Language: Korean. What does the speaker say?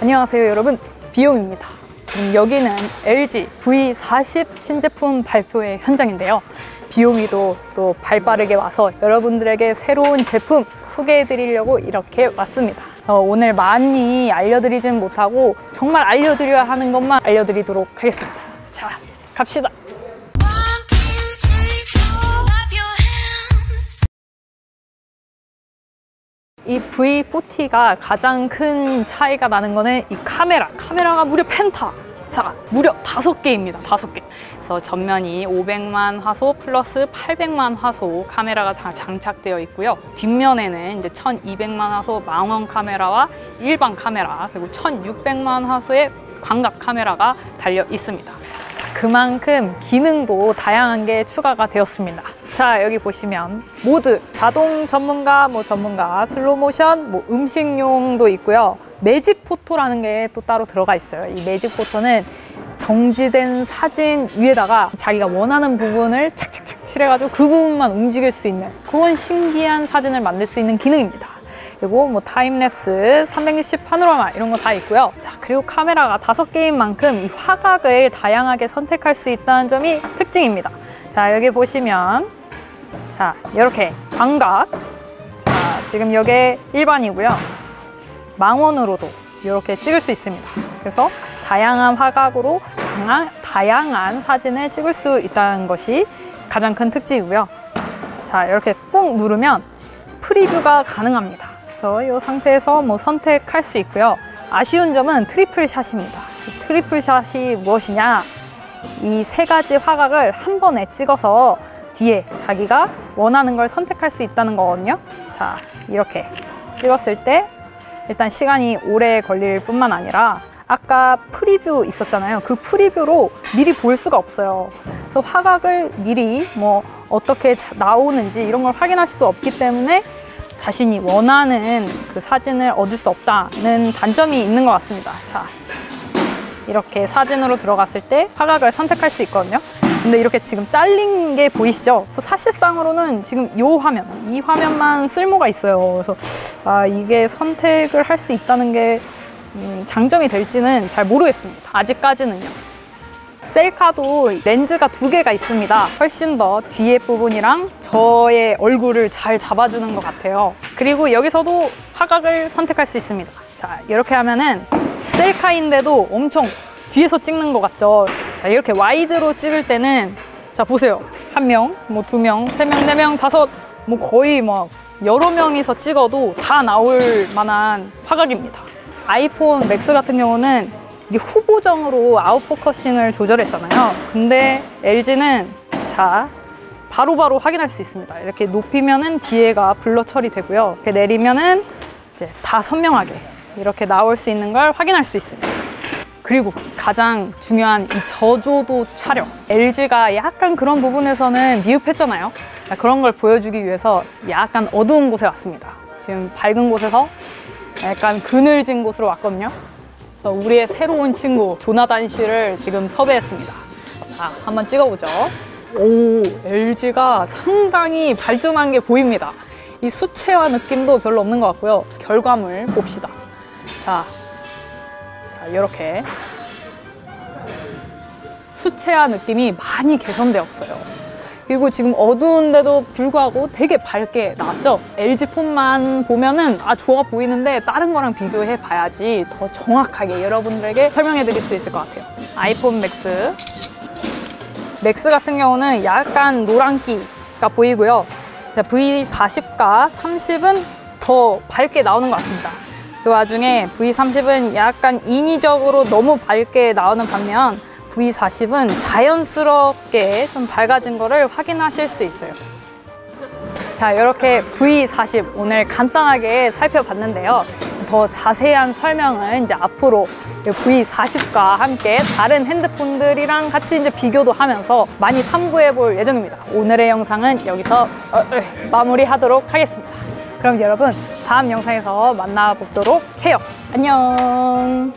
안녕하세요 여러분. 비움입니다. 지금 여기는 LG V40 신제품 발표회 현장인데요. 비오미도 또 발빠르게 와서 여러분들에게 새로운 제품 소개해 드리려고 이렇게 왔습니다. 오늘 많이 알려드리진 못하고 정말 알려드려야 하는 것만 알려드리도록 하겠습니다. 자 갑시다 이 V40가 가장 큰 차이가 나는 거는 이 카메라. 카메라가 무려 펜타. 자, 무려 다섯 개입니다. 다섯 개. 그래서 전면이 500만 화소 플러스 800만 화소 카메라가 다 장착되어 있고요. 뒷면에는 이제 1200만 화소 망원 카메라와 일반 카메라 그리고 1600만 화소의 광각 카메라가 달려 있습니다. 그만큼 기능도 다양한 게 추가가 되었습니다. 자, 여기 보시면 모드, 자동 전문가, 뭐 전문가, 슬로우 모션, 뭐 음식용도 있고요. 매직 포토라는 게 또 따로 들어가 있어요. 이 매직 포토는 정지된 사진 위에다가 자기가 원하는 부분을 착착착 칠해가지고 그 부분만 움직일 수 있는 그런 신기한 사진을 만들 수 있는 기능입니다. 그리고 뭐 타임랩스, 360 파노라마 이런 거 다 있고요. 자, 그리고 카메라가 다섯 개인 만큼 이 화각을 다양하게 선택할 수 있다는 점이 특징입니다. 자, 여기 보시면 자, 이렇게 광각. 자, 지금 여기 일반이고요. 망원으로도 이렇게 찍을 수 있습니다. 그래서 다양한 화각으로 다양한, 사진을 찍을 수 있다는 것이 가장 큰 특징이고요. 자, 이렇게 꾹 누르면 프리뷰가 가능합니다. 그래서 이 상태에서 뭐 선택할 수 있고요. 아쉬운 점은 트리플 샷입니다. 이 트리플 샷이 무엇이냐? 이 세 가지 화각을 한 번에 찍어서 뒤에 자기가 원하는 걸 선택할 수 있다는 거거든요. 자, 이렇게 찍었을 때 일단 시간이 오래 걸릴 뿐만 아니라 아까 프리뷰 있었잖아요. 그 프리뷰로 미리 볼 수가 없어요. 그래서 화각을 미리 뭐 어떻게 자- 나오는지 이런 걸 확인하실 수 없기 때문에 자신이 원하는 그 사진을 얻을 수 없다는 단점이 있는 것 같습니다. 자, 이렇게 사진으로 들어갔을 때 화각을 선택할 수 있거든요. 근데 이렇게 지금 잘린 게 보이시죠? 사실상으로는 지금 이 화면, 이 화면만 쓸모가 있어요. 그래서 아, 이게 선택을 할 수 있다는 게 음, 장점이 될지는 잘 모르겠습니다. 아직까지는요. 셀카도 렌즈가 두 개가 있습니다. 훨씬 더 뒤에 부분이랑 저의 얼굴을 잘 잡아주는 것 같아요. 그리고 여기서도 화각을 선택할 수 있습니다. 자, 이렇게 하면은 셀카인데도 엄청 뒤에서 찍는 것 같죠? 자, 이렇게 와이드로 찍을 때는 자, 보세요. 한 명, 뭐 두 명, 세 명, 네 명, 다섯, 뭐 거의 막 여러 명이서 찍어도 다 나올 만한 화각입니다. 아이폰 맥스 같은 경우는 이게 후보정으로 아웃포커싱을 조절했잖아요. 근데 LG는 자 바로 바로 확인할 수 있습니다. 이렇게 높이면은 뒤에가 블러 처리되고요. 이렇게 내리면은 이제 다 선명하게 이렇게 나올 수 있는 걸 확인할 수 있습니다. 그리고 가장 중요한 이 저조도 촬영. LG가 약간 그런 부분에서는 미흡했잖아요. 그런 걸 보여주기 위해서 약간 어두운 곳에 왔습니다. 지금 밝은 곳에서 약간 그늘진 곳으로 왔거든요. 그래서 우리의 새로운 친구 조나단 씨를 지금 섭외했습니다. 자, 한번 찍어보죠. 오, LG가 상당히 발전한 게 보입니다. 이 수채화 느낌도 별로 없는 것 같고요. 결과물 봅시다. 자, 자 이렇게 수채화 느낌이 많이 개선되었어요. 그리고 지금 어두운데도 불구하고 되게 밝게 나왔죠? LG 폰만 보면은 아 좋아 보이는데 다른 거랑 비교해 봐야지 더 정확하게 여러분들에게 설명해 드릴 수 있을 것 같아요. 아이폰 맥스. 맥스 같은 경우는 약간 노란기가 보이고요. V40과 30은 더 밝게 나오는 것 같습니다. 그 와중에 V30은 약간 인위적으로 너무 밝게 나오는 반면 V40은 자연스럽게 좀 밝아진 거를 확인하실 수 있어요. 자, 이렇게 V40 오늘 간단하게 살펴봤는데요. 더 자세한 설명은 이제 앞으로 V40과 함께 다른 핸드폰들이랑 같이 이제 비교도 하면서 많이 탐구해 볼 예정입니다. 오늘의 영상은 여기서 어, 어, 마무리하도록 하겠습니다. 그럼 여러분 다음 영상에서 만나보도록 해요. 안녕.